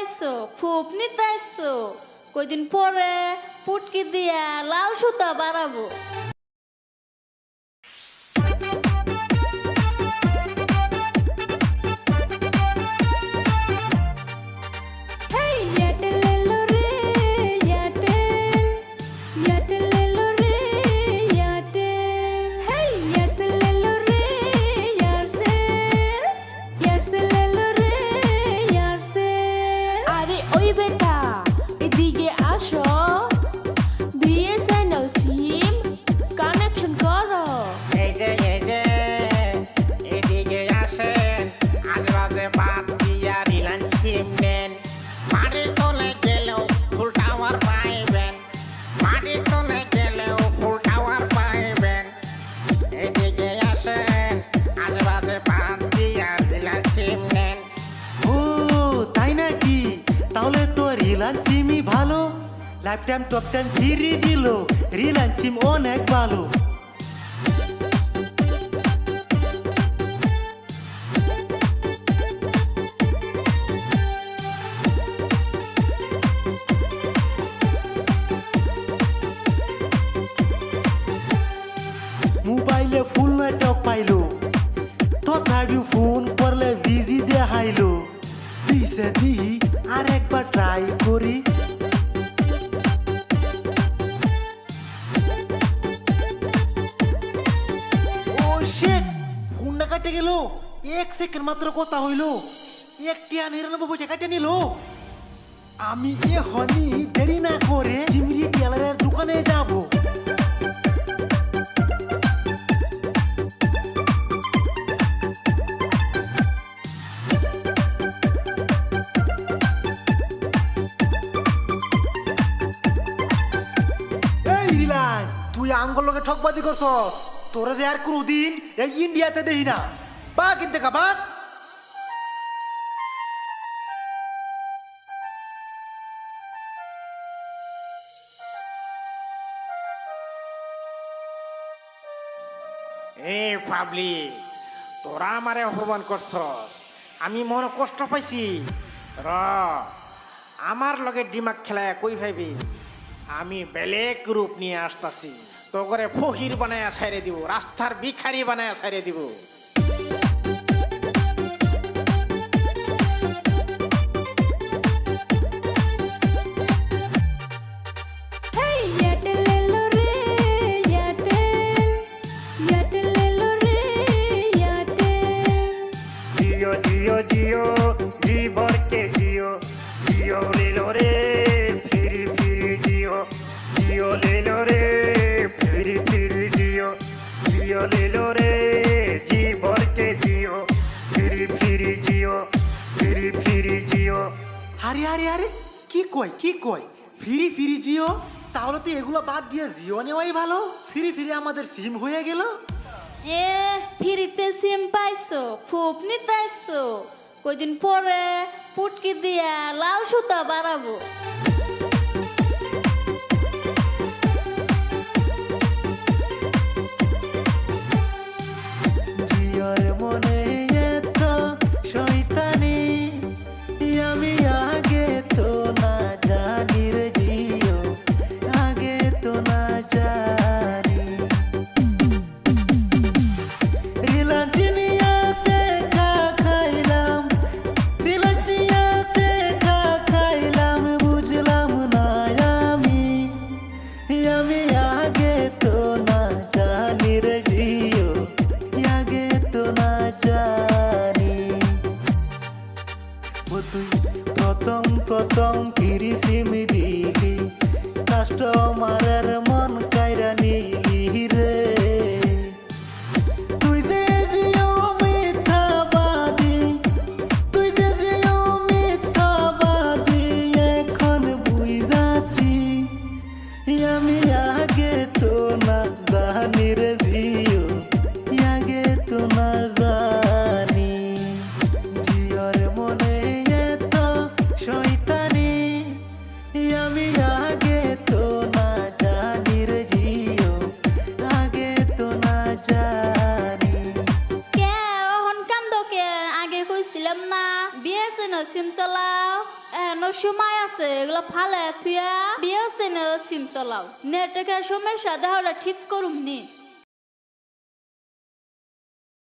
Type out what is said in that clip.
আইসো খুব নিতে আইসো কয়দিন পরে পুটকি দিয়া লাল সুতা বাড়াবো রিলায়েন্স সিমই ভালো life time top time free দিল রিলায়েন্স সিম অনেক ভালো। মোবাইলে ফুল নেটওয়ার্ক পাইলো তথাপি ফোন করলে বিজি দেখাইলো। দিছে দিহি আর ট্রাই করি। ও শেট ফোনটা কাটে গেল। এক সেকেন্ড মাত্র কথা হইল। একটি আর নিরানব্বই পয়সা কাটে নিল। আমি এখনই দেরি না করে চিমড়ি টেলারের দোকানে যাব। এই তুই আঙ্গল লোকে ঠকবাদি করছ তোরা দে আর কোনোদিন এই ইন্ডিয়াতে দেই না। বা কিনতে কা বা। এ পাবলি, তোরা আমারে অপমান করছস। আমি মনে কষ্ট পাইছি। র, আমার লগে ডিমাক খেলায় কই ভাইবি আমি বেলেক রূপ নিয়ে আসতাছি। তো করে ফকির বানায় সাইরে দিব, রাস্তার ভিখারি বানায় সাইরে দিব। আরে আরে আরে, কি কয় কি কয় ফিরি ফিরি, জিও? তাহলে তো এগুলো বাদ দিয়ে জিও নেওয়াই ভালো। ফিরি ফিরি আমাদের সিম হয়ে গেল। এ, ফিরিতে সিম পাইছো, খুব নিতাইছো। কয়দিন পরে পুটকি দিয়া লাল সুতা বাড়াবো। tão আছে না সিম চালাও এনো সময় আছে এগুলো ফালে বিয়ে নেটকে সমস্যা দেহটা ঠিক করুম নি